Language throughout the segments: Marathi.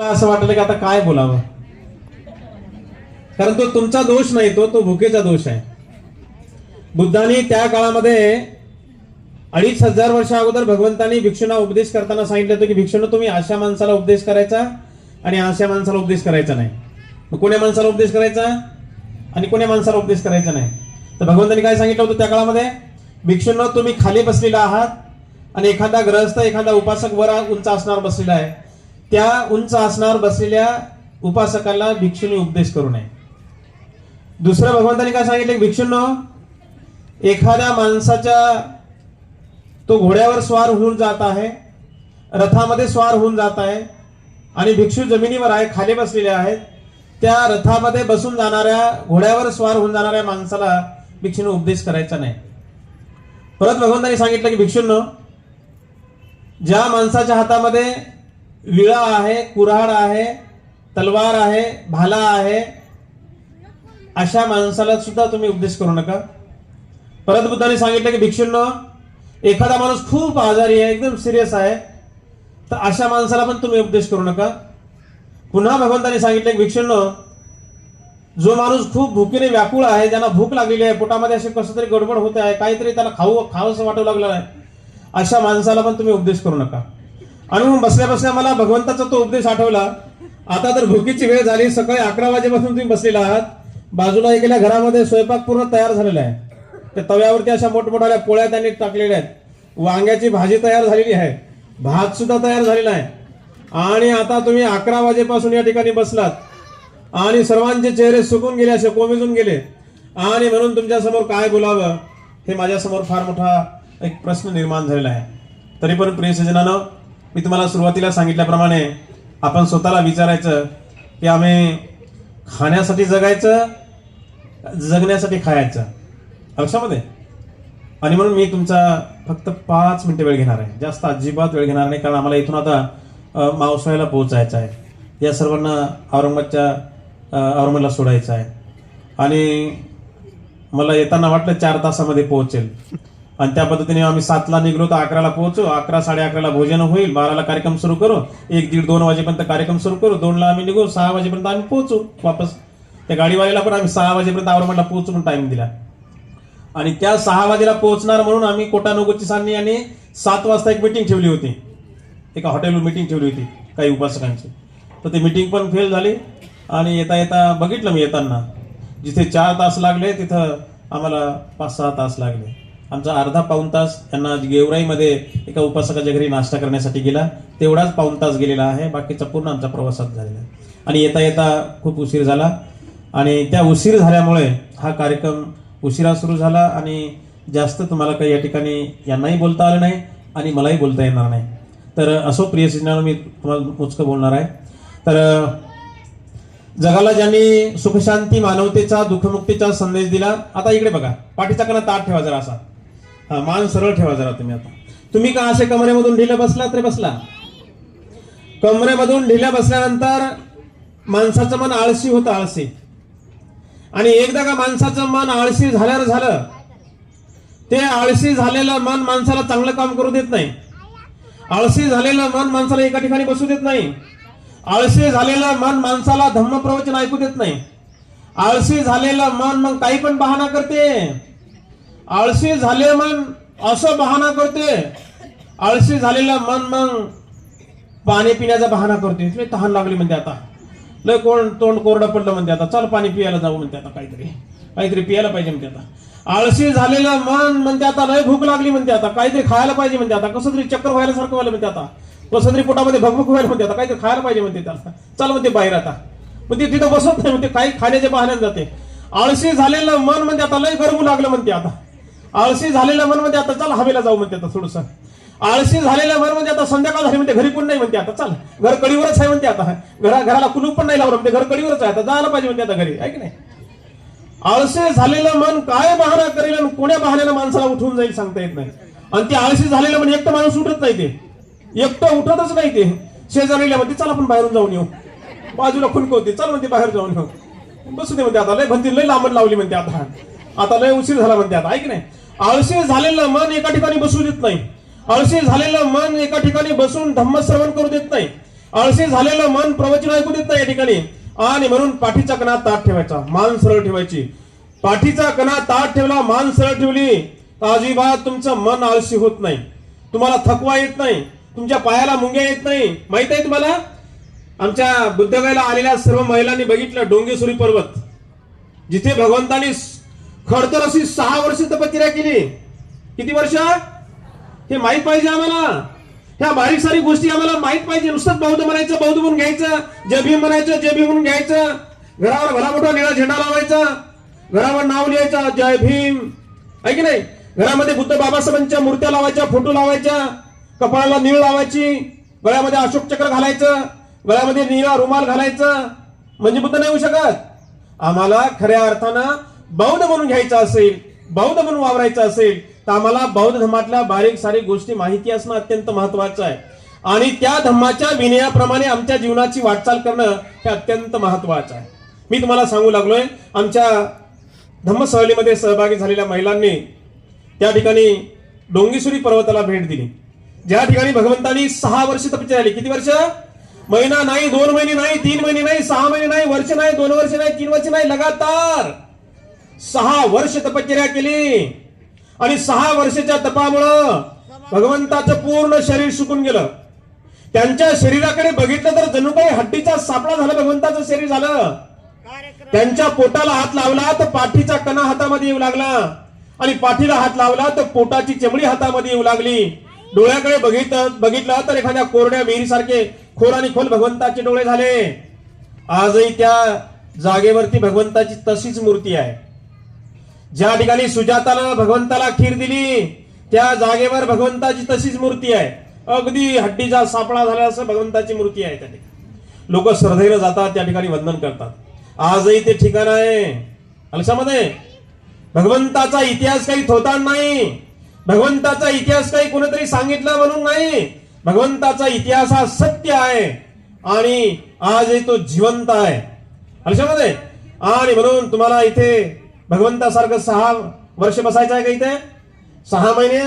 असं वाटलं की आता काय बोलावं? कारण तो तुमचा दोष नाही तो तो भुकेचा दोष आहे. बुद्धाने त्या काळामध्ये अडीच हजार वर्षा अगोदर भगवंतांनी भिक्षूंना उपदेश करताना सांगितलं होतं की भिक्षूंना तुम्ही अशा माणसाला उपदेश करायचा आणि अशा माणसाला उपदेश करायचा नाही. मग कोण्या माणसाला उपदेश करायचा? आणि कोण्या माणसाला उपदेश करायचा नाही? तर भगवंतांनी काय सांगितलं होतं त्या काळामध्ये? भिक्षूंना तुम्ही खाली बसलेला आहात आणि एखादा ग्रहस्थ एखादा उपासक वर उंच असणार बसलेला आहे. त्या उंच असणार बसलेल्या उपासकाला भिक्षूंनी उपदेश करू नये. दुसरं भगवंतांनी काय सांगितलं? की भिक्षूंनो एखाद्या माणसाच्या तो घोड्यावर स्वार होऊन जात आहे रथामध्ये स्वार होऊन जात आहे आणि भिक्षू जमिनीवर आहे खाली बसलेले आहेत त्या रथामध्ये बसून जाणाऱ्या घोड्यावर स्वार होऊन जाणाऱ्या माणसाला भिक्षूने उपदेश करायचा नाही. परत भगवंतांनी सांगितलं की भिक्षूंनो ज्या माणसाच्या हातामध्ये विळा आहे कुऱ्हाड आहे तलवार आहे भाला आहे. अशा माणसाला सुद्धा तुम्ही उपदेश करू नका. परत बुद्धाने सांगितलं की भिक्षूंनो एखादा माणूस खूप आजारी आहे एकदम सिरियस आहे तर अशा माणसाला पण तुम्ही उपदेश करू नका. पुन्हा भगवंताने सांगितलं की भिक्षूंनो जो माणूस खूप भुकीने व्याकुळ आहे ज्यांना भूक लागलेली आहे पोटामध्ये असे कसं तरी गडबड होत आहे काहीतरी त्याला खाऊ खावंसं वाटू लागलं आहे अशा माणसाला पण तुम्ही उपदेश करू नका. आणि मग बसल्या बसल्या मला भगवंताचा तो उपदेश आठवला. आता तर भुकीची वेळ झाली. सकाळी अकरा वाजेपासून तुम्ही बसलेला आहात. बाजूला गेल्या घरामध्ये स्वयंपाक पूर्ण तयार झालेला आहे. त्या तव्यावरती अशा मोठमोठ्या पोळ्या त्यांनी टाकलेल्या आहेत. वांग्याची भाजी तयार झालेली आहे. भात सुद्धा तयार झालेला आहे. आणि आता तुम्ही अकरा वाजेपासून या ठिकाणी बसलात. आणि सर्वांचे चेहरे सुकून गेले असे कोमेजून गेले. आणि म्हणून तुमच्यासमोर काय बोलावं हे माझ्यासमोर फार मोठा एक प्रश्न निर्माण झालेला आहे. तरी पण प्रिय सजनानं मी तुम्हाला सुरुवातीला सांगितल्याप्रमाणे आपण स्वतःला विचारायचं की आम्ही खाण्यासाठी जगायचं जगण्यासाठी खायचं. लक्षामध्ये? आणि म्हणून मी तुमचा फक्त पाच मिनटं वेळ घेणार आहे. जास्त अजिबात वेळ घेणार नाही कारण आम्हाला इथून आता मावसाळ्याला पोहोचायचं आहे. या सर्वांना औरंगाबादच्या औरंगाबादला सोडायचं आहे. आणि मला येताना वाटलं चार तासामध्ये पोहोचेल. आणि त्या पद्धतीने आम्ही सातला निघलो तर अकराला पोहोचू. अकरा साडे अकराला भोजन होईल. बाराला कार्यक्रम सुरू करू. एक दीड दोन वाजेपर्यंत कार्यक्रम सुरू करू. दोनला आम्ही निघू. सहा वाजेपर्यंत आम्ही पोहोचू वापस. त्या गाडीवाल्याला पण आम्ही सहा वाजेपर्यंत आवरमंडला पोहोचू पण टाइम दिला. आणि त्या सहा वाजेला पोहोचणार म्हणून आम्ही कोटानुगोची सांगणी आणि सात वाजता एक मिटिंग ठेवली होती. एका हॉटेलवर मिटिंग ठेवली होती काही उपासकांची. तर ती मिटिंग पण फेल झाली. आणि येता येता बघितलं मी येताना. जिथे चार तास लागले तिथं आम्हाला पाच सहा तास लागले. आमचा अर्धा पाऊण तास त्यांना गेवराईमध्ये एका उपासकाच्या घरी नाश्ता करण्यासाठी गेला. तेवढाच पाऊण तास गेलेला आहे. बाकीचा पूर्ण आमचा प्रवासात झालेला आहे. आणि येता येता खूप उशीर झाला. आणि त्या उशीर झाल्यामुळे हा कार्यक्रम उशिरा सुरू झाला आणि जास्त तुम्हाला काही या ठिकाणी यांनाही बोलता आलं नाही आणि मलाही बोलता येणार नाही. तर असो प्रिय सिजनानं मी तुम्हाला मुचकं बोलणार आहे. तर जगाला ज्यांनी सुखशांती मानवतेचा दुःखमुक्तीचा संदेश दिला आता इकडे बघा. पाठीचा कणा ताट ठेवा जरा असा हा मान सरळ ठेवा जरा तुम्ही आता. तुम्ही का असे कमरेमधून ढिलं बसला तरी बसला? कमरेमधून ढिल्या बसल्यानंतर माणसाचं मन आळशी होतं आळशी. आणि एकदा का माणसाचं मन आळशी झाल्यावर झालं ते आळशी झालेलं मन माणसाला चांगलं काम करू देत नाही. आळशी झालेलं मन माणसाला एका ठिकाणी बसू देत नाही. आळशी झालेलं मन माणसाला धम्म प्रवचन ऐकू देत नाही. आळशी झालेलं मन मग काही पण बहाना करते. आळशी झाले मन असं बहाना करते. आळशी झालेलं मन मग पाणी पिण्याचा बहाना करते. लय तहान लागली म्हणते आता. लय कोण तोंड कोरडं पडलं म्हणते आता. चल पाणी पियाला जाऊ म्हणते आता काहीतरी. काहीतरी पियाला पाहिजे म्हणते आता. आळशी झालेलं मन म्हणते आता लय भूक लागली म्हणते आता. काहीतरी खायला पाहिजे म्हणते आता. कसं तरी चक्कर व्हायला सारखं व्हायला म्हणते आता. कसं तरी पोटामध्ये भगभग व्हायला म्हणते आता. काहीतरी खायला पाहिजे म्हणते त्याला. चल म्हणते बाहेर आता. मग ते तिथं बसत नाही. म्हणते काही खाण्याच्या बहाण्यात जाते. आळशी झालेलं मन म्हणते आता लय गरमू लागलं म्हणते आता. आळशी झालेल्या मन म्हणते आता चल हवेला जाऊ म्हणते आता थोडस. आळशी झालेलं मन म्हणजे आता संध्याकाळ झाली म्हणते घरी कोण नाही म्हणते आता चल. घर कडीवरच आहे म्हणते आता. घरा घराला कुलूप पण नाही लावलं म्हणते घर कडीवरच आहे आता जायला पाहिजे म्हणते आता घरी आहे की नाही? आळशी झालेलं मन काय बहाना करेल आणि कोण्या बहाण्यानं माणसाला उठून जाईल सांगता येत नाही. आणि ते आळशी झालेलं म्हणजे एकटं माणूस उठत नाही ते. एकटं उठतच नाही ते. शेजारीला म्हणते चल आपण बाहेरून जाऊन येऊ. बाजूला खुणकवते चल म्हणते बाहेर जाऊन येऊ. बसू दे म्हणते आता लय भंती लय लांबण लावली म्हणते आता. आता लय उशीर झाला म्हणते आता ऐक नाही. आळशी झालेलं मन एका ठिकाणी बसू देत नाही. आळशी झालेलं मन एका ठिकाणी बसून धम्मश्रवण करू देत नाही. आळशी झालेलं मन प्रवचन ऐकू देत नाही या ठिकाणी. आणि म्हणून पाठीचा कणा ताट ठेवायचा मान सरळ ठेवायची. पाठीचा कणा ताट ठेवला मान सरळ ठेवली तर अजिबात तुमचं मन आळशी होत नाही. तुम्हाला थकवा येत नाही. तुमच्या पायाला मुंग्या येत नाही. माहीत आहे तुम्हाला? आमच्या बुद्धगायला आलेल्या सर्व महिलांनी बघितलं डोंगेसुरी पर्वत. जिथे भगवंतानी खडतर अशी सहा वर्ष तपश्चर्या केली. किती वर्ष? हे माहीत पाहिजे आम्हाला. ह्या बारीक सारी गोष्टी आम्हाला माहीत पाहिजे. नुसतंच बौद्ध म्हणायचं बौद्ध म्हणून घ्यायचं जय भीम म्हणायचं जय भीम म्हणून घ्यायचं. घरावर भला मोठा निळा झेंडा लावायचा. घरावर नाव लिहायचं जय भीम. आहे की नाही? घरामध्ये बुद्ध बाबासाहेबांच्या मूर्त्या लावायच्या फोटो लावायच्या कपाळाला निळ लावायची गळ्यामध्ये अशोक चक्र घालायचं गळ्यामध्ये निळा रुमाल घालायचं. म्हणजे बुद्ध नाही होऊ शकत. आम्हाला खऱ्या अर्थानं बौद्ध म्हणून घ्यायचा असेल बौद्ध म्हणून वावरायचं असेल तर आम्हाला बौद्ध धर्मातल्या बारीक सारीक गोष्टी माहिती असणं अत्यंत महत्वाचं आहे. आणि त्या धर्माच्या विनयाप्रमाणे आमच्या जीवनाची वाटचाल करणं हे अत्यंत महत्वाचं आहे. मी तुम्हाला सांगू लागलोय आमच्या धम्म सहलीमध्ये सहभागी झालेल्या महिलांनी त्या ठिकाणी डोंगेश्वरी पर्वताला भेट दिली. ज्या ठिकाणी भगवंतानी सहा वर्ष तपस्या झाली किती वर्ष? महिना नाही दोन महिने नाही तीन महिने नाही सहा महिने नाही वर्ष नाही दोन वर्ष नाही तीन वर्ष नाही लगातार. सहा वर्ष तपश्चर्या केली. आणि सहा वर्षाच्या तपामुळं भगवंताचं पूर्ण शरीर सुकून गेलं. त्यांच्या शरीराकडे बघितलं तर जणू काही हड्डीचा सापळा झाला भगवंताचं शरीर झालं. त्यांच्या पोटाला हात लावला तर पाठीचा कणा हातामध्ये येऊ लागला. आणि पाठीला हात लावला तर पोटाची चमडी हातामध्ये येऊ लागली. डोळ्याकडे बघितलं बघितलं तर एखाद्या कोरड्या विहिरीसारखे खोल आणि खोल भगवंताचे डोळे झाले. आजही त्या जागेवरती भगवंताची तशीच मूर्ती आहे. ज्या ठिकाणी सुजाताला भगवंताला खीर दिली त्या जागेवर भगवंताची तशीच मूर्ती आहे. अगदी हड्डीचा सापळा झाला असं भगवंताची मूर्ती आहे त्या ठिकाणी. लोक श्रद्धेनं जातात त्या ठिकाणी वंदन करतात. आजही ते ठिकाण आहे. लक्षामध्ये भगवंताचा इतिहास काही थोतान नाही. भगवंताचा इतिहास काही कोणीतरी सांगितलं म्हणून नाही. भगवंताचा इतिहास हा सत्य आहे आणि आजही तो जिवंत आहे. लक्षामध्ये आणि म्हणून तुम्हाला इथे भगवंतासारखं सहा वर्ष बसायचं आहे का इथे? सहा महिने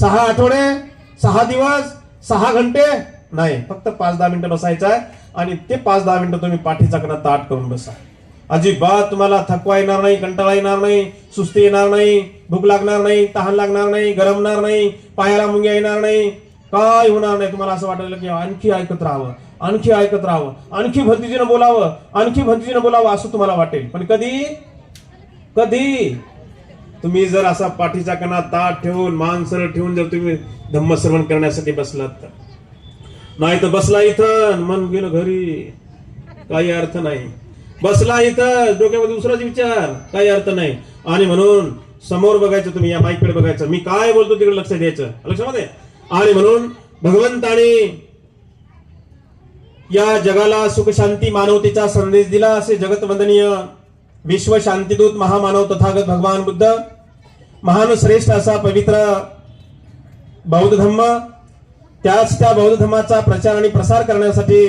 सहा आठवडे सहा दिवस सहा घंटे? नाही फक्त पाच दहा मिनिटं बसायचं आहे आणि ते पाच दहा मिनिटं तुम्ही पाठीचा कणा ताट करून बसा. अजिबात तुम्हाला थकवा येणार नाही कंटाळा येणार नाही सुस्ती येणार नाही भूक लागणार नाही तहान लागणार नाही गरमणार नाही पायाला मुंग्या येणार नाही काय होणार नाही. तुम्हाला असं वाटेल की आणखी ऐकत राहावं आणखी ऐकत राहावं आणखी भतीजीनं बोलावं आणखी भतीजीनं बोलावं असं तुम्हाला वाटेल. पण कधी? कधी? तुम्ही जर असा पाठीचा कणा ताट ठेवून मान सरळ ठेवून जर तुम्ही धम्म श्रवण करण्यासाठी बसलात तर. नाही तर बसला इथं मन गेलं घरी. काही अर्थ नाही. बसला इथं डोक्यामध्ये दुसराच विचार. काही अर्थ नाही. आणि म्हणून समोर बघायचं तुम्ही या माईकडे बघायचं. मी काय बोलतो तिकडे लक्ष द्यायचं. लक्षामध्ये? आणि म्हणून भगवंताने या जगाला सुख शांती मानवतेचा संदेश दिला. असे जगत वंदनीय विश्व शांतीदूत महामानव तथागत भगवान बुद्ध महान श्रेष्ठ असा पवित्र बौद्ध धम्म त्याच त्या बौद्ध धर्माचा प्रचार आणि प्रसार करण्यासाठी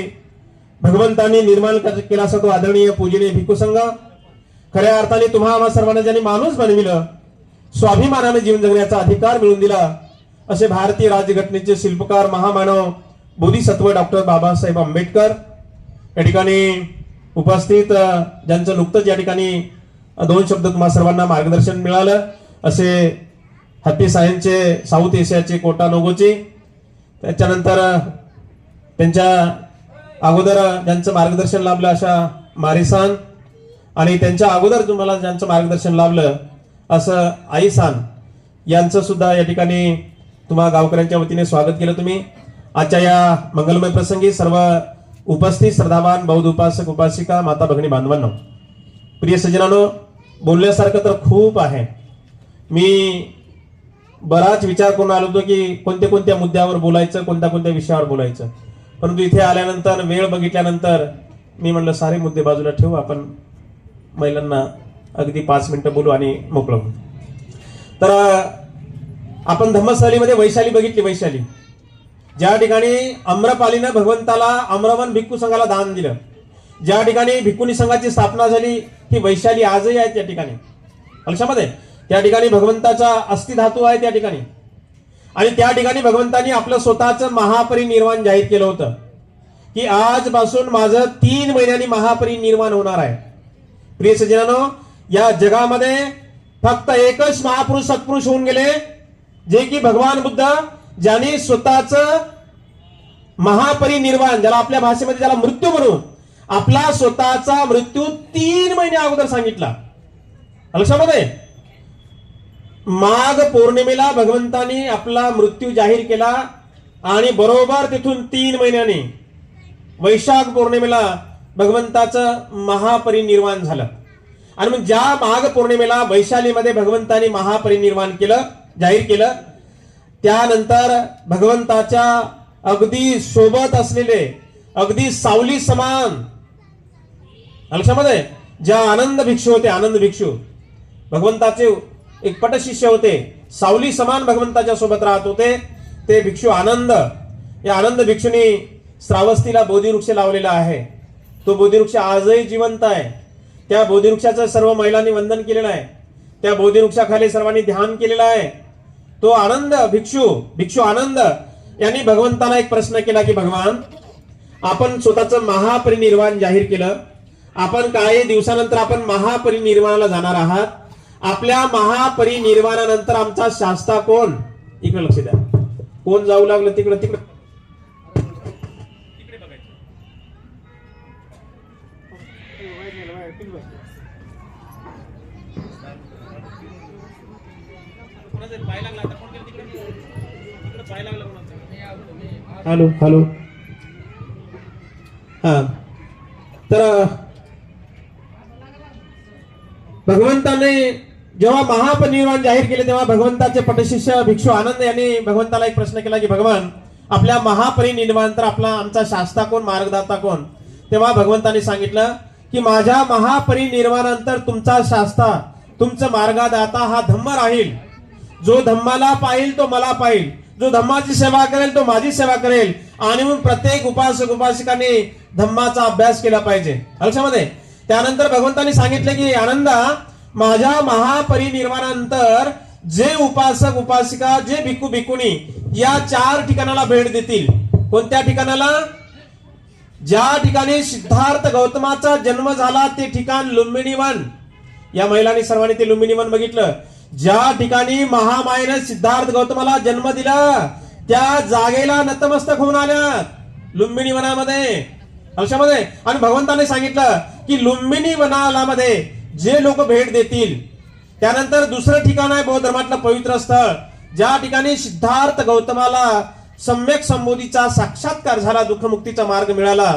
भगवंतांनी निर्माण केला असा तो आदरणीय पूजनीय भिक्खू संघ. खऱ्या अर्थाने तुम्हा आम्हा सर्वांना ज्यांनी माणूस बनविलं स्वाभिमानाने जीवन जगण्याचा अधिकार मिळवून दिला असे भारतीय राज्यघटनेचे शिल्पकार महामानव बोधिसत्व डॉक्टर बाबासाहेब आंबेडकर. या ठिकाणी उपस्थित ज्यांचं नुकतंच या ठिकाणी दोन शब्द तुम्हा सर्वांना मार्गदर्शन मिळालं. असे हॅपी सायन्सचे साऊथ एशियाचे कोटा नोगोची त्याच्यानंतर त्यांच्या अगोदर ज्यांचं मार्गदर्शन लाभलं अशा मारिसान. आणि त्यांच्या अगोदर तुम्हाला ज्यांचं मार्गदर्शन लाभलं असं आईसान यांचं सुद्धा या ठिकाणी तुम्हा गावकऱ्यांच्या वतीने स्वागत केलं तुम्ही. आजच्या या मंगलमय प्रसंगी सर्व उपस्थित श्रद्धावान बौद्ध उपासक उपासिका माता भगिनी बांधवांनो प्रिय सज्जनानो बोलण्यासारखं तर खूप आहे. मी बराच विचार करून आलो होतो की कोणत्या कोणत्या मुद्द्यावर बोलायचं कोणत्या कोणत्या विषयावर बोलायचं. परंतु इथे आल्यानंतर वेळ बघितल्यानंतर मी म्हणलं सारे मुद्दे बाजूला ठेवू आपण महिलांना अगदी पाच मिनिटं बोलू आणि मोकळं तर आपण धम्मस्थलीमध्ये वैशाली बघितली वैशाली. ज्या ठिकाणी अम्रपालीनं भगवंताला अम्रवन भिक्खू संघाला दान दिलं ज्या ठिकाणी भिक्खुनी संघाची स्थापना झाली ही वैशाली आजही आहे त्या ठिकाणी. लक्षामध्ये? त्या ठिकाणी भगवंताचा अस्थिधातू आहे त्या ठिकाणी. आणि त्या ठिकाणी भगवंतानी आपलं स्वतःचं महापरिनिर्वाण जाहीर केलं होतं की आजपासून माझं तीन महिन्यांनी महापरिनिर्वाण होणार आहे. प्रिय सज्जनानो या जगामध्ये फक्त एकच महापुरुष सत्पुरुष होऊन गेले जे की भगवान बुद्ध ज्याने स्वतःच महापरिनिर्वाण ज्याला आपल्या भाषेमध्ये ज्याला मृत्यू म्हणून आपला स्वतःचा मृत्यू तीन महिने अगोदर सांगितला. लक्षामध्ये माघ पौर्णिमेला भगवंताने आपला मृत्यू जाहीर केला आणि बरोबर तिथून तीन महिन्याने वैशाख पौर्णिमेला भगवंताचं महापरिनिर्वाण झालं. आणि मग ज्या माघ पौर्णिमेला वैशालीमध्ये भगवंतानी महापरिनिर्वाण केलं जाहीर केलं त्यानंतर भगवंताच्या अगदी सोबत असलेले अगदी सावली समान लक्षामध्ये ज्या आनंद भिक्षू होते आनंद भिक्षू. भगवंताचे एक पटशिष्य होते सावली समान भगवंताच्या सोबत राहत होते. ते भिक्षू आनंद या आनंद भिक्षूनी श्रावस्तीला बोधिवृक्ष लावलेला आहे. तो बोधिवृक्ष आजही जिवंत आहे. त्या बोधिवृक्षाचं सर्व महिलांनी वंदन केलेलं आहे. त्या बोधिवृक्षाखाली सर्वांनी ध्यान केलेलं आहे. तो आनंद भिक्षू भिक्षू आनंद यांनी भगवंताला एक प्रश्न केला की भगवान आपण स्वतःचं महापरिनिर्वाण जाहीर केलं. आपण काही दिवसानंतर आपण महापरिनिर्वाणाला जाणार आहात. आपल्या महापरिनिर्वाणानंतर आमचा शास्ता कोण? इकडे लक्ष द्या. कोण जाऊ लागलं तिकडं तिकडं. Hello hello. हां. तर भगवंताने जेव्हा महापरिनिर्वाण जाहीर केले तेव्हा भगवंताचे पटशिष्य भिक्षू आनंद यांनी भगवंताला एक प्रश्न केला की भगवान आपल्या महापरिनिर्वाणानंतर आपला आमचा शास्ता कोण मार्गदाता कोण? तेव्हा भगवंताने सांगितलं की माझ्या महापरिनिर्वाणानंतर तुमचा शास्ता तुमचं मार्गदाता हा धम्म राहील. जो धम्माला पाहिल तो मला पाहिल. जो धम्माची सेवा करेल तो माझी सेवा करेल. आणि मग प्रत्येक उपासक उपासिकाने धम्माचा अभ्यास केला पाहिजे. लक्षामध्ये त्यानंतर भगवंतांनी सांगितले की आनंदा माझ्या महापरिनिर्वाणानंतर जे उपासक उपासिका जे भिक्खू भिक्खुनी या चार ठिकाणाला भेट देतील. कोणत्या ठिकाणाला? ज्या ठिकाणी सिद्धार्थ गौतमाचा जन्म झाला ते ठिकाण लुंबिनी वन. या महिलांनी सर्वांनी ते लुंबिनी वन बघितलं. ज्या ठिकाणी महामायेने सिद्धार्थ गौतमाला जन्म दिला त्या जागेला नतमस्तक होऊन आल्या. लुंबिनी वनामध्ये लक्षामध्ये आणि भगवंताने सांगितलं की लुंबिनी वनालामध्ये जे लोक भेट देतील त्यानंतर दुसरं ठिकाण आहे बौद्ध धर्मातलं पवित्र स्थळ. ज्या ठिकाणी सिद्धार्थ गौतमाला सम्यक संबोधीचा साक्षात्कार झाला दुःखमुक्तीचा मार्ग मिळाला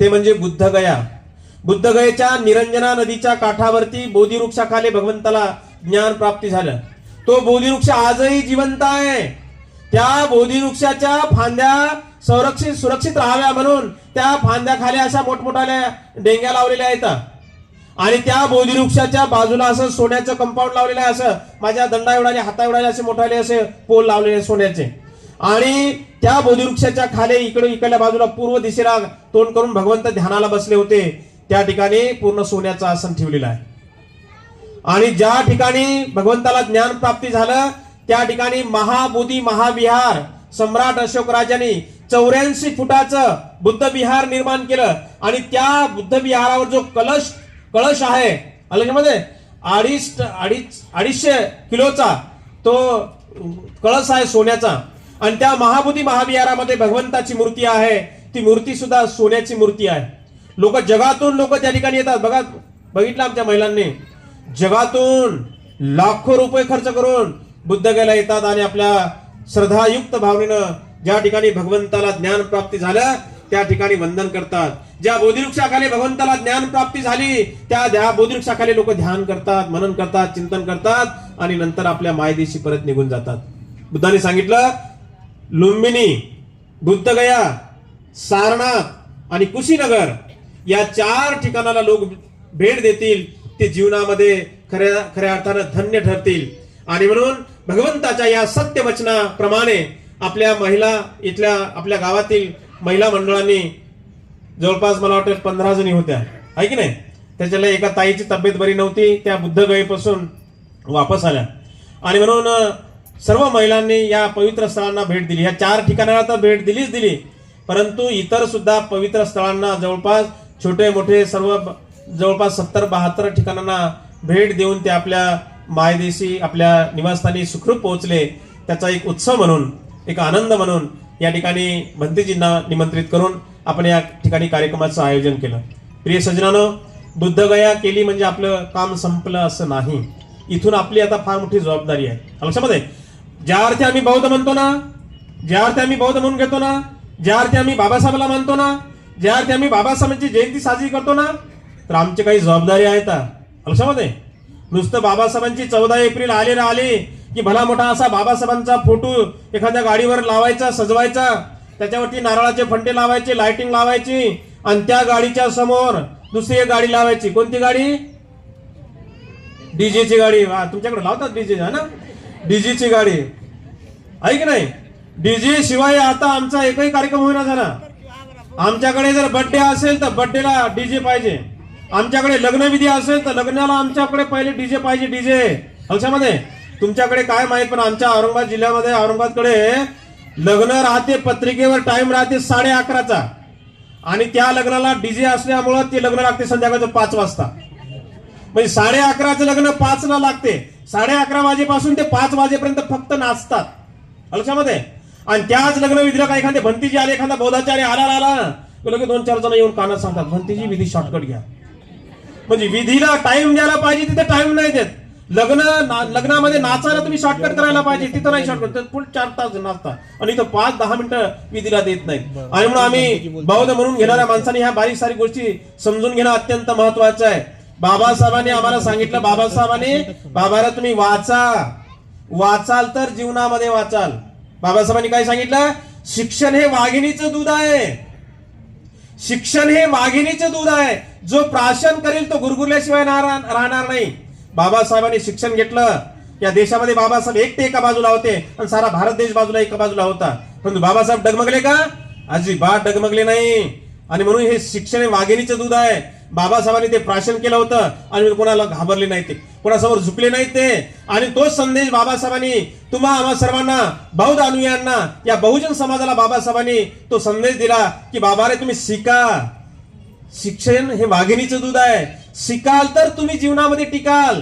ते म्हणजे बुद्धगया. बुद्धगयेच्या निरंजना नदीच्या काठावरती बोधी वृक्षाखाली भगवंताला ज्ञान प्राप्ती झालं. तो बोधिवृक्ष आजही जिवंत आहे. त्या बोधिवृक्षाच्या फांद्या संरक्षित सुरक्षित राहाव्या म्हणून त्या फांद्याखाली अशा मोठमोठ्या डेंग्या लावलेल्या आहेत. आणि त्या बोधिवृक्षाच्या बाजूला असं सोन्याचं कंपाऊंड लावलेलं आहे असं माझ्या दंडा एवढाले हाता एवढाले असे मोठाले असे पोल लावलेले सोन्याचे. आणि त्या बोधिवृक्षाच्या खाली इकडे इकडल्या बाजूला पूर्व दिशेला तोंड करून भगवंत ध्यानाला बसले होते. त्या ठिकाणी पूर्ण सोन्याचं आसन ठेवलेलं आहे. आणि ज्या ठिकाणी भगवंताला ज्ञान प्राप्ती झालं त्या ठिकाणी महाबोधी महाविहार सम्राट अशोक राजांनी चौऱ्याऐंशी फुटाचं बुद्ध विहार निर्माण केलं. आणि त्या बुद्ध विहारावर जो कलश कळश आहे अलगमध्ये अडीच अडीच अडीचशे किलोचा तो कळस आहे सोन्याचा. आणि त्या महाबोधी महाविहारामध्ये भगवंताची मूर्ती आहे. ती मूर्ती सुद्धा सोन्याची मूर्ती आहे. लोक जगातून लोक त्या ठिकाणी येतात. बघा बघितलं आमच्या महिलांनी? जगातून लाखो रुपये खर्च करून बुद्धगयाला येतात आणि आपल्या श्रद्धायुक्त भावनेनं ज्या ठिकाणी भगवंताला ज्ञान प्राप्ती झालं त्या ठिकाणी वंदन करतात. ज्या बोधिवृक्षाखाली भगवंताला ज्ञान प्राप्ती झाली त्या त्या बोधिवृक्षाखाली लोक ध्यान करतात मनन करतात चिंतन करतात आणि नंतर आपल्या मायदेशी परत निघून जातात. बुद्धाने सांगितलं लुंबिनी बुद्धगया सारनाथ आणि कुशीनगर या चार ठिकाणाला लोक भेट देतील. ते जीवनामध्ये खऱ्या खऱ्या अर्थानं धन्य ठरतील. आणि म्हणून भगवंताच्या या सत्य वचनाप्रमाणे आपल्या महिला इथल्या आपल्या गावातील महिला मंडळांनी जवळपास मला वाटतं पंधरा जणी होत्या. आहे की नाही? त्याच्याला एका ताईची तब्येत बरी नव्हती त्या बुद्धगयेपासून वापस आल्या. आणि म्हणून सर्व महिलांनी या पवित्र स्थळांना भेट दिली. या चार ठिकाणाला तर भेट दिलीच दिली. परंतु इतर सुद्धा पवित्र स्थळांना जवळपास छोटे मोठे सर्व जवळपास सत्तर बहात्तर ठिकाणांना भेट देऊन ते आपल्या मायदेशी आपल्या निवासस्थानी सुखरूप पोहोचले. त्याचा एक उत्सव म्हणून एक आनंद म्हणून या ठिकाणी भंतीजींना निमंत्रित करून आपण या ठिकाणी कार्यक्रमाचं आयोजन केलं. प्रिय सजनानो बुद्धगया केली म्हणजे आपलं काम संपलं असं नाही. इथून आपली आता फार मोठी जबाबदारी आहे. लक्षामध्ये ज्या अर्थी आम्ही बौद्ध म्हणतो ना ज्या अर्थी आम्ही बौद्ध म्हणून घेतो ना ज्या अर्थी आम्ही बाबासाहेबाला मानतो ना ज्या अर्थी आम्ही बाबासाहेबांची जयंती साजरी करतो ना तर आमची काही जबाबदारी आहेत लक्षामध्ये? नुसतं बाबासाहेबांची चौदा एप्रिल आले ना आले की भला मोठा असा बाबासाहेबांचा फोटो एखाद्या गाडीवर लावायचा सजवायचा. त्याच्यावरती नारळाचे फंटे लावायचे लाइटिंग लावायची आणि त्या गाडीच्या समोर दुसरी एक गाडी लावायची. कोणती गाडी? डीजेची गाडी. हा तुमच्याकडे लावतात डीजे ना? डीजेची गाडी. आहे की नाही? डीजे शिवाय आता आमचा एकही कार्यक्रम होईना झाला. आमच्याकडे जर बड्डे असेल तर बड्डेला डीजे पाहिजे. आमच्याकडे लग्नविधी असेल तर लग्नाला आमच्याकडे पहिले डीजे पाहिजे डीजे लक्षामध्ये तुमच्याकडे काय माहीत पण आमच्या औरंगाबाद जिल्ह्यामध्ये औरंगाबादकडे लग्न राहते पत्रिकेवर टाइम राहते साडे अकराचा. आणि त्या लग्नाला डीजे असल्यामुळं ते लग्न लागते संध्याकाळचं पाच वाजता. म्हणजे साडे अकराचं लग्न पाच ला लागते. साडे अकरा वाजेपासून ते पाच वाजेपर्यंत फक्त नाचतात. लक्षामध्ये आणि त्याच लग्न विधीला काय एखादी भंतीजी आले एखादा बौद्धाचार्य आला आला की लगेच दोन चार जण येऊन कानात सांगतात भंतीजी विधी शॉर्टकट घ्या. म्हणजे विधीला टाइम द्यायला पाहिजे तिथे टाइम नाही देत. लग्न लग्नामध्ये नाचायला तुम्ही शॉर्टकट करायला पाहिजे तिथं नाही शॉर्टकट फुल चार तास नाचता. आणि इथं पाच दहा मिनिटं विधीला देत नाहीत. आणि म्हणून आम्ही बौद्ध म्हणून घेणाऱ्या माणसांनी ह्या बारीक सारी गोष्टी समजून घेणं अत्यंत महत्वाचं आहे. बाबासाहेबांनी आम्हाला सांगितलं बाबासाहेबांनी बाबाला तुम्ही वाचा. वाचाल तर जीवनामध्ये वाचाल. बाबासाहेबांनी काय सांगितलं? शिक्षण हे वाघिणीचं दूध आहे. शिक्षण हे वाघिणीचं दूध आहे. जो प्राशन करेल तो गुरगुरल्याशिवाय राहणार नाही. बाबासाहेबांनी शिक्षण घेतलं. या देशामध्ये बाबासाहेब एकटे एका बाजूला होते आणि सारा भारत देश बाजूला एका बाजूला होता. परंतु बाबासाहेब डगमगले का? अजिबात डगमगले नाही. आणि म्हणून हे शिक्षण हे वाघिणीचं दूध आहे. बाबासाहेबांनी ते प्राशन केलं होतं आणि कोणाला घाबरले नाही ते. कोणासमोर झुकले नाही ते. आणि तोच संदेश बाबासाहेबांनी तुम्हा आम्हा सर्वांना बौद्ध अनुयांना या बहुजन समाजाला बाबासाहेबांनी तो संदेश दिला की बाबा रे तुम्ही शिका. शिक्षण हे वाघिणीचं दूध आहे. शिकाल तर तुम्ही जीवनामध्ये टिकाल.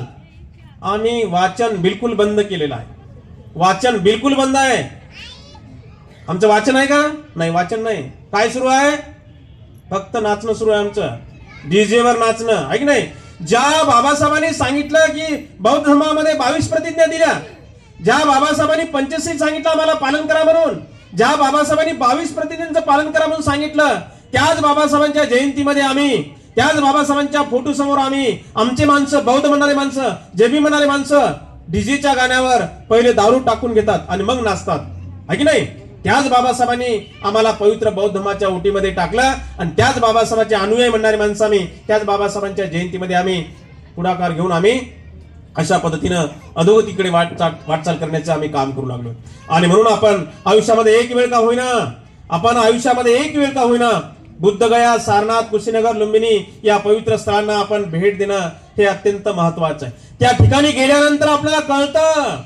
आम्ही वाचन बिलकुल बंद केलेलं आहे. वाचन बिलकुल बंद आहे. आमचं वाचन आहे का? नाही वाचन नाही. काय सुरू आहे? फक्त नाचणं सुरू आहे आमचं. डीजेवर वर नाचणं. आहे की नाही? ज्या बाबासाहेबांनी सांगितलं की बौद्ध धर्मामध्ये बावीस प्रतिज्ञा दिल्या ज्या बाबासाहेबांनी पंचशील सांगितलं आम्हाला पालन करा म्हणून ज्या बाबासाहेबांनी बावीस प्रतिज्ञांचं पालन करा म्हणून सांगितलं त्याच बाबासाहेबांच्या जयंतीमध्ये आम्ही त्याच बाबासाहेबांच्या फोटो समोर आम्ही आमचे माणसं बौद्ध म्हणणारे माणसं जेबी म्हणणारे माणसं डीजेच्या गाण्यावर पहिले दारू टाकून घेतात आणि मग नाचतात. आहे की नाही? त्याच बाबासाहेबांनी आम्हाला पवित्र बौद्ध धर्माच्या ओटीमध्ये टाकलं आणि त्याच बाबासाहेबांचे अनुयायी म्हणणारे माणसं आम्ही त्याच बाबासाहेबांच्या जयंतीमध्ये आम्ही पुढाकार घेऊन आम्ही अशा पद्धतीनं अधोगतीकडे वाटचाल वाटचाल करण्याचं आम्ही काम करू लागलो. आणि म्हणून आपण आयुष्यामध्ये एक वेळ का होईना आपण आयुष्यामध्ये एक वेळ का होईना बुद्धगया सारनाथ कुशीनगर लुंबिनी या पवित्र स्थळांना आपण भेट देणं हे अत्यंत महत्वाचं आहे. त्या ठिकाणी गेल्यानंतर आपल्याला कळतं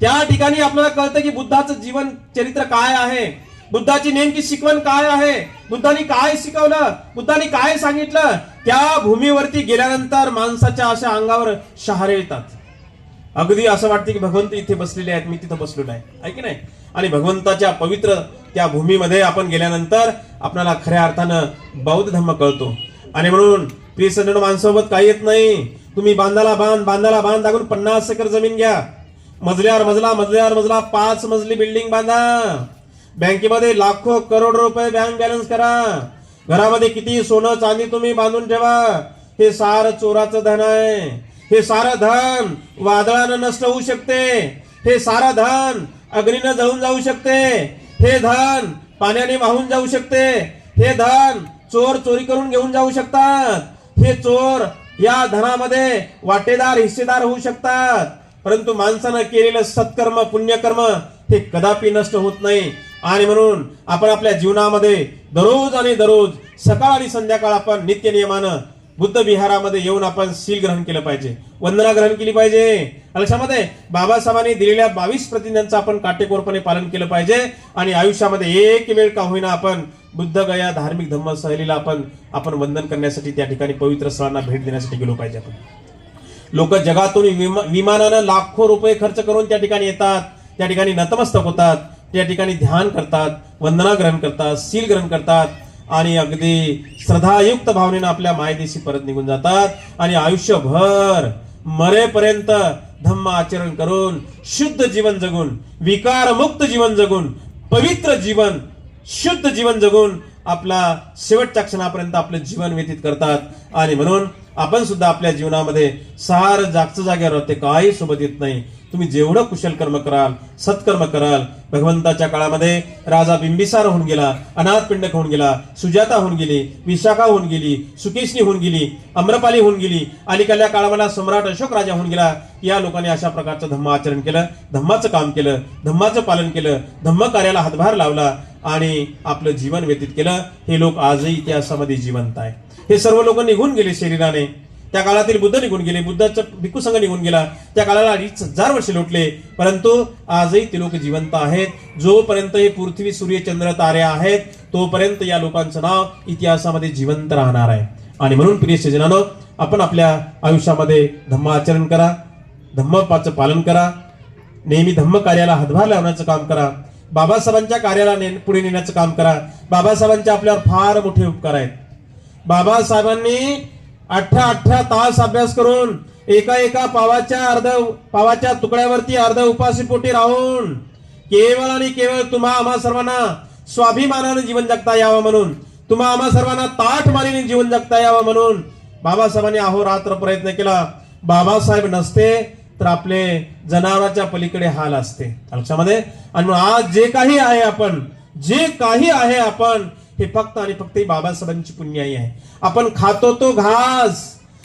त्या ठिकाणी आपल्याला कळतं की बुद्धाचं जीवन चरित्र काय आहे. बुद्धाची नेमकी शिकवण काय आहे? बुद्धांनी काय शिकवलं? बुद्धांनी काय सांगितलं? त्या भूमीवरती गेल्यानंतर माणसाच्या अशा अंगावर शहारे येतात. अगदी असं वाटतं की भगवंत इथे बसलेले आहेत मी तिथं बसलेलो आहे आहे की नाही? आणि भगवंताच्या पवित्र त्या भूमीमध्ये आपण गेल्यानंतर आपल्याला खऱ्या अर्थानं बौद्ध धर्म कळतो. आणि म्हणून प्रिय सज्जन माणसासोबत काही येत नाही. तुम्ही बांधाला बांध बांधाला बांध लागून पन्नास एकर जमीन घ्या. मजल्यावर मजला मजल्यावर मजला पाच मजली बिल्डिंग बांधा. बँकेमध्ये लाखो करोड रुपये बँक बॅलन्स करा. घरामध्ये किती सोनं चांदी तुम्ही बांधून ठेवा. हे सार चोराचं धन आहे. हे सारं धन वादळानं नष्ट होऊ शकते. हे सारं धन अग्नीनं जळून जाऊ शकते. हे धन पाण्याने वाहून जाऊ शकते. हे धन चोर चोरी करून घेऊन जाऊ शकतात. हे चोर या धनामध्ये वाटेदार हिस्सेदार होऊ शकतात. परंतु माणसानं केलेलं सत्कर्म पुण्यकर्म हे कदापि नष्ट होत नाही. आणि म्हणून आपण आपल्या जीवनामध्ये दररोज आणि दररोज सकाळ आणि संध्याकाळ आपण नित्य नियमानं बुद्ध विहारामध्ये येऊन आपण सील ग्रहण केलं पाहिजे. वंदना ग्रहण केली पाहिजे. लक्षामध्ये बाबासाहेबांनी दिलेल्या बावीस प्रतिज्ञांचं आपण काटेकोरपणे पालन केलं पाहिजे. आणि आयुष्यामध्ये एक वेळ का होईना आपण बुद्ध गया धार्मिक धम्म सहलीला आपण आपण वंदन करण्यासाठी त्या ठिकाणी पवित्र स्थळांना भेट देण्यासाठी गेलो पाहिजे आपण. लोक जगातून विमा- विमानानं लाखो रुपये खर्च करून त्या ठिकाणी येतात त्या ठिकाणी नतमस्तक होतात त्या ठिकाणी ध्यान करतात वंदना ग्रहण करतात सील ग्रहण करतात आणि अगदी श्रद्धायुक्त भावनेनं आपल्या मायदेशी परत निघून जातात आणि आयुष्यभर मरेपर्यंत धम्म आचरण करून शुद्ध जीवन जगून विकारमुक्त जीवन जगून पवित्र जीवन शुद्ध जीवन जगून आपला शेवटच्या क्षणापर्यंत आपलं जीवन व्यतीत करतात. आणि म्हणून आपण सुद्धा आपल्या जीवनामध्ये सार जागचं जागेवर राहते काही सोबत येत नाही. तुम्ही जेवढं कुशल कर्म कराल सत्कर्म कराल भगवंताच्या काळामध्ये राजा बिंबिसार होऊन गेला अनाथ पिंडक होऊन गेला सुजाता होऊन गेली विशाखा होऊन गेली सुकेशनी होऊन गेली अम्रपाली होऊन गेली अलीकडल्या काळामध्ये सम्राट अशोक राजा होऊन गेला. या लोकांनी अशा प्रकारचं धम्म आचरण केलं धम्माचं काम केलं धम्माचं पालन केलं धम्म कार्याला हातभार लावला आणि आपलं जीवन व्यतीत केलं. हे लोक आजही इतिहासामध्ये जिवंत आहे हे सर्व लोक निघून गेले शरीराने. त्या काळातील बुद्ध निघून गेले बुद्धाचा भिक्खू संघ निघून गेला. त्या काळाला अडीच हजार वर्ष लोटले परंतु आजही ते लोक जिवंत आहेत. जोपर्यंत हे पृथ्वी सूर्य चंद्र तारे आहेत तोपर्यंत या लोकांचं नाव इतिहासामध्ये जिवंत राहणार आहे. आणि म्हणून प्रिय सजनानं आपण आपल्या आयुष्यामध्ये धम्माचरण करा धम्मपाचं पालन करा नेहमी धम्म कार्याला हातभार लावण्याचं काम करा बाबासाहेबांच्या कार्याला ने पुढे नेण्याचं काम करा. बाबासाहेबांचे आपल्यावर फार मोठे उपकार आहेत. बाबासाहेबांनी अठरा अठरा तास अभ्यास करून एका एका पावाच्या अर्ध पावाच्या तुकड्यावरती अर्ध उपासीपोटी राहून केवळ आणि केवळ तुम्हा आम्हा सर्वांना स्वाभिमानाने जीवन जगता यावं म्हणून तुम्हा आम्हा सर्वांना ताठ मारीने जीवन जगता यावं म्हणून बाबासाहेबांनी अहोरात्र प्रयत्न केला. बाबासाहेब नसते तर आपले जनावराच्या पलीकडे हाल असते. लक्षामध्ये आणि आज जे काही आहे आपण जे काही आहे आपण हे फक्त आणि फक्त ही बाबासाहेबांची पुण्याई आहे. आपण खातो तो घास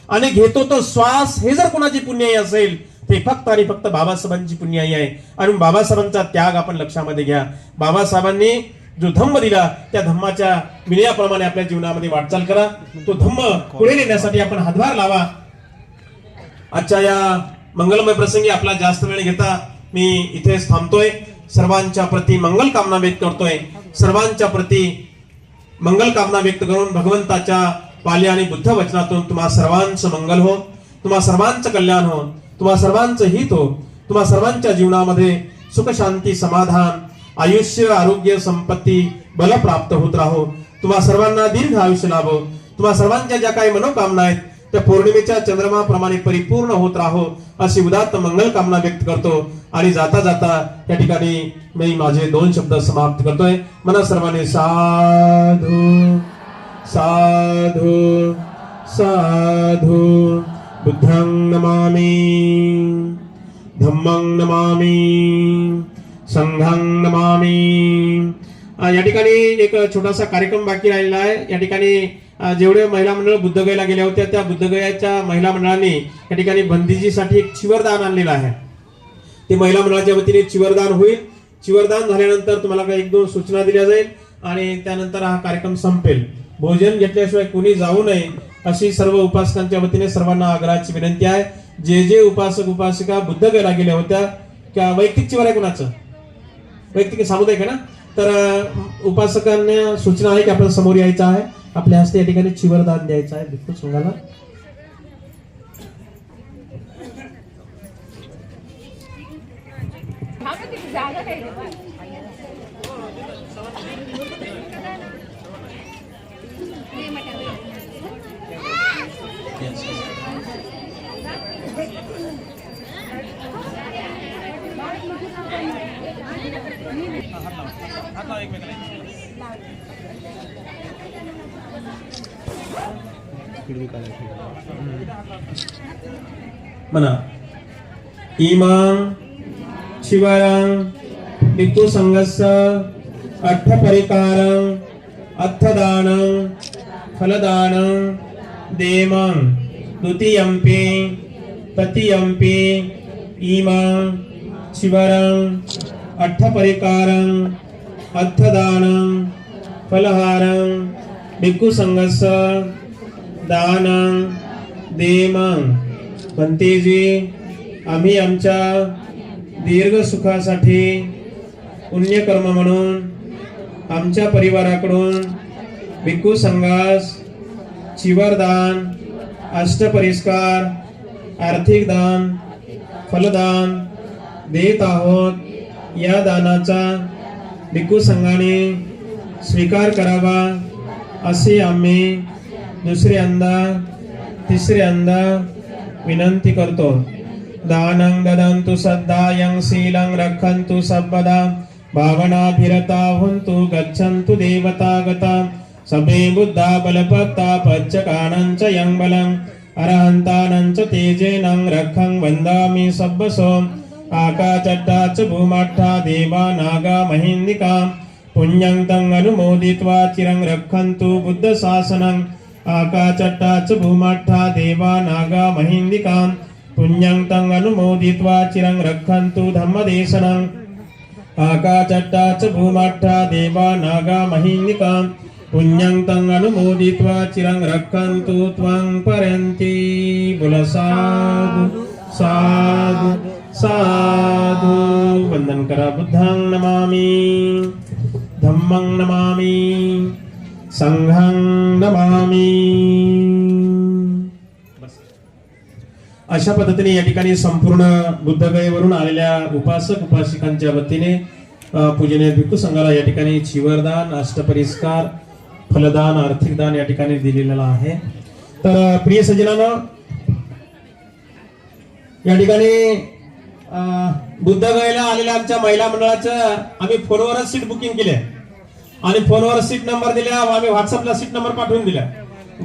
आणि घेतो तो श्वास हे जर कोणाची पुण्याई असेल ते फक्त आणि फक्त बाबासाहेबांची पुण्याई आहे. आणि बाबासाहेबांचा त्याग आपण लक्षामध्ये घ्या. बाबासाहेबांनी जो धम्म दिला त्या धम्माच्या विनयाप्रमाणे आपल्या जीवनामध्ये वाटचाल करा. तो धम्म पुढे नेण्यासाठी आपण हातभार लावा. आजच्या या मंगलमय प्रसंगी आपला जास्त वेळ घेता मी इथेच थांबतोय. सर्वांच्या प्रती मंगल कामना व्यक्त करतोय. सर्वांच्या प्रती मंगल कामना व्यक्त करून भगवंताच्या पाली आणि बुद्ध वचनातून तुम्हा सर्वांचं मंगल हो तुम्हा सर्वांचं कल्याण हो तुम्हा सर्वांचं हित हो तुम्हा सर्वांच्या जीवनामध्ये सुख शांती समाधान आयुष्य आरोग्य संपत्ती बल प्राप्त होत राहो. तुम्हा सर्वांना दीर्घ आयुष्य लाभो. तुम्हा सर्वांच्या ज्या काही मनोकामना आहेत त्या पौर्णिमेच्या चंद्रमाप्रमाणे परिपूर्ण होत राहो अशी उदात्त मंगल कामना व्यक्त करतो. आणि जाता जाता या ठिकाणी मी माझे दोन शब्द समाप्त करतोय. मना सर्वांनी साधू साधू साधू. बुद्धं नमामि धम्मं नमामि संघं नमामि. या ठिकाणी एक छोटासा कार्यक्रम बाकी राहिलेला आहे. या ठिकाणी जेवढे महिला मंडळ बुद्धगयला गेल्या होत्या त्या बुद्धगयाच्या महिला मंडळाने या ठिकाणी बंदीजीसाठी एक चिवरदान आणलेलं आहे. ते महिला मंडळाच्या वतीने चिवरदान होईल. चिवरदान झाल्यानंतर तुम्हाला काही एक दोन सूचना दिल्या जाईल आणि त्यानंतर हा कार्यक्रम संपेल. भोजन घेतल्याशिवाय कोणी जाऊ नये अशी सर्व उपासकांच्या वतीने सर्वांना आग्रहाची विनंती आहे. जे जे उपासक उपासिका बुद्धगयला गेल्या होत्या त्या वैयक्तिक चिवर आहे कोणाचं? वैयक्तिक सामुदायिक आहे ना? तर उपासकांना सूचना आहे की आपण समोर यायचं आहे. आपल्या हस्ते या ठिकाणी चिवरदान द्यायचं आहे. भिक्खू संघाला जागा మన ఈమాం శివరం భిక్కు సంగస్స అర్థ పరికారం అర్థదానం ఫలదానం దేమం ద్వితీయంపి తృతీయంపి ఈమాం శివరం అర్థపరికారం అర్థదానం ఫలహారం భిక్కు సంగస్స दानं देमांग भंतेजी आम्ही आमच्या दीर्घ सुखासाठी पुण्यकर्म म्हणून आमच्या परिवाराकडून भिक्खू संघास चिवरदान अष्टपरिष्कार आर्थिक दान फलदान देत आहोत. या दानाचा भिक्खू संघाने स्वीकार करावा असे आम्ही दुसऱ्यांदा तिसऱ्यांदा विनंती करतो दानं ददन्तु सद्दायं शीलं रक्षन्तु सर्वदा भावनाभिरता हुन्तु गच्छन्तु देवतागता सभे बुद्धा बलपत्ता पच्चकानं च यं बलम् अरहन्तानं च तेजेनं रक्षं वन्दामि सब्बसो आकाचट्टा च भूमाट्टा देवा नागा महिन्दिका पुण्यं तं अनुमोदित्वा चिरं रक्षन्तु बुद्धशासनम् आकाचट्टा च भूमाट्टा देवा नागा महिन्दिका पुण्यं तं अनुमोदित्वा चिरं रक्षन्तु धम्मदेशनम् आकाचट्टा च भूमाट्टा देवा नागा महिन्दिका पुण्यं तं अनुमोदित्वा चिरं रक्षन्तु त्वं परन्ति। बुल साधु साधु साधु। वन्दन करा बुद्धं नमामि। धम्मं नमामि। संघं नमामी। अशा पद्धतीने या ठिकाणी संपूर्ण बुद्धगयेवरून आलेल्या उपासक उपासिकांच्या वतीने पूजनीय भिक्खू संघाला या ठिकाणी चिवरदान अष्टपरिष्कार फलदान आर्थिक दान या ठिकाणी दिलेलं आहे. तर प्रिय सज्जनानं या ठिकाणी बुद्धगयेला आलेल्या आमच्या महिला मंडळाचं आम्ही फोनवरच सीट बुकिंग केले आणि फोनवर सीट नंबर दिल्या आम्ही व्हॉट्सअपला सीट नंबर पाठवून दिल्या.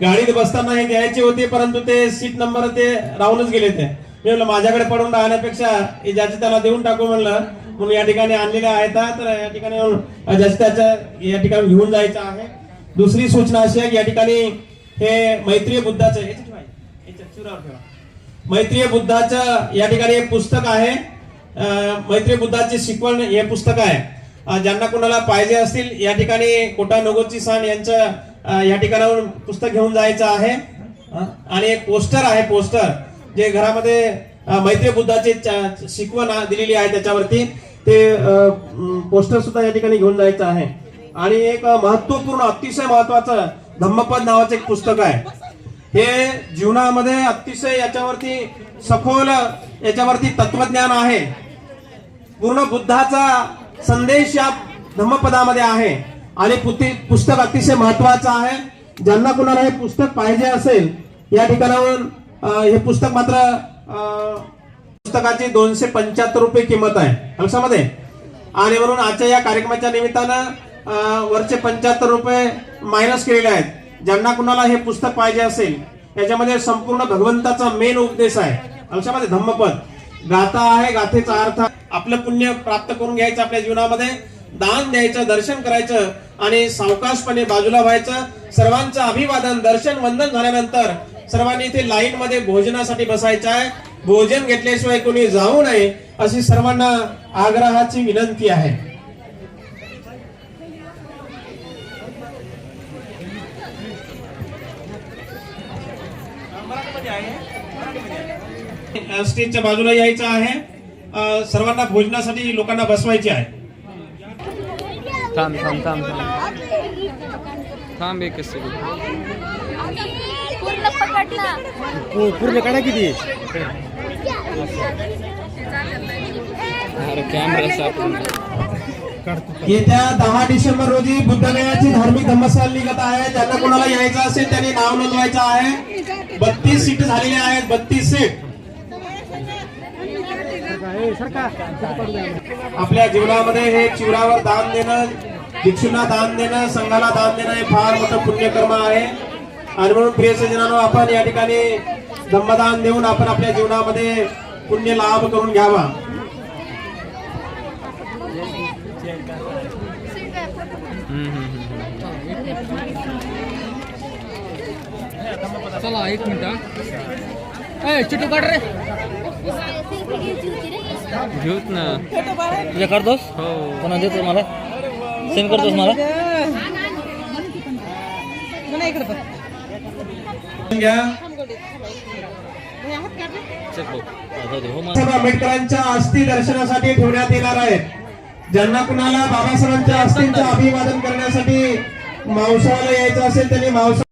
गाडीत बसताना हे द्यायचे होते परंतु ते सीट नंबर ते राहूनच गेले ते. मी म्हणलं माझ्याकडे पडून राहण्यापेक्षा ज्याचे त्याला देऊन टाकू म्हणलं. म्हणून या ठिकाणी आणलेल्या आहेत तर या ठिकाणी येऊन ज्याच्या त्याच्या या ठिकाणी घेऊन जायचं आहे. दुसरी सूचना अशी आहे की या ठिकाणी हे मैत्रीय बुद्धाचं मैत्रीय बुद्धाचं या ठिकाणी एक पुस्तक आहे. मैत्री मैत्रीय बुद्धाची शिकवण हे पुस्तक आहे. ज्यांना कोणाला पाहिजे असतील या ठिकाणी कोटा नगोची सान यांचं या ठिकाणावरून पुस्तक घेऊन जायचं आहे. आणि एक पोस्टर आहे पोस्टर जे घरामध्ये मैत्री बुद्धाची शिकवण दिलेली आहे त्याच्यावरती. ते पोस्टर सुद्धा या ठिकाणी घेऊन जायचं आहे. आणि एक महत्त्वपूर्ण अतिशय महत्वाचं धम्मपद नावाचं एक पुस्तक आहे. हे जीवनामध्ये अतिशय याच्यावरती सखोल याच्यावरती तत्वज्ञान आहे. पूर्ण बुद्धाचा संदेश या धम्मपदामध्ये आहे आणि पुती- पुस्तक अतिशय महत्वाचं आहे. ज्यांना कुणाला हे पुस्तक पाहिजे असेल या ठिकाणावर हे पुस्तक मात्र अं, पुस्तकाची दोनशे पंच्याहत्तर रुपये किंमत आहे. लक्षामध्ये? आणि म्हणून आजच्या या कार्यक्रमाच्या निमित्तानं अं, वरचे पंच्याहत्तर रुपये मायनस केलेले आहेत. ज्यांना कुणाला हे पुस्तक पाहिजे असेल याच्यामध्ये संपूर्ण भगवंताचा मेन उपदेश आहे. लक्षामध्ये? धम्मपद. गाथा आहे गाथेचा अर्थ आपलं पुण्य प्राप्त करून घ्यायचं आपल्या जीवनामध्ये दान द्यायचं दर्शन करायचं आणि सावकाशपणे बाजूला व्हायचं. सर्वांचं अभिवादन दर्शन वंदन झाल्यानंतर सर्वांनी इथे लाईन मध्ये भोजनासाठी बसायचं आहे. भोजन घेतल्याशिवाय कोणी जाऊ नये अशी सर्वांना आग्रहाची विनंती आहे. स्टेजच्या बाजूला यायचं आहे. सर्वांना भोजनासाठी लोकांना बसवायचे आहे. थांब थांब थांब थांब. थांब एक पूर्ण काढा किती? येत्या दहा डिसेंबर रोजी बुद्धगयाची धार्मिक धम्मस्थळ निघत आहे. ज्यांना कोणाला यायचं असेल त्यांनी नाव नोंदवायचं आहे. बत्तीस सीट झालेल्या आहेत बत्तीस सीट. आपल्या जीवनामध्ये हे चिवरावर दान देणं भिक्षूंना दान देणं संघाला दान देणं हे फार मोठं पुण्यकर्म आहे. आणि म्हणून प्रिय सज्जनांनो आपण या ठिकाणी धम्मदान देऊन आपण आपल्या जीवनामध्ये पुण्य लाभ करून घ्यावा. चला एक मिनिट चिटू काढ रे. घेऊत ना. तुझ्या करतोस? हो. कोणा देतो मला सेंड करतोस मला? हा, हो आंबेडकरांच्या अस्थि दर्शनासाठी ठेवण्यात येणार आहेत ज्यांना कुणाला बाबासाहेबांच्या अस्थींचं अभिवादन करण्यासाठी मावसाला यायचं असेल त्यांनी मावसा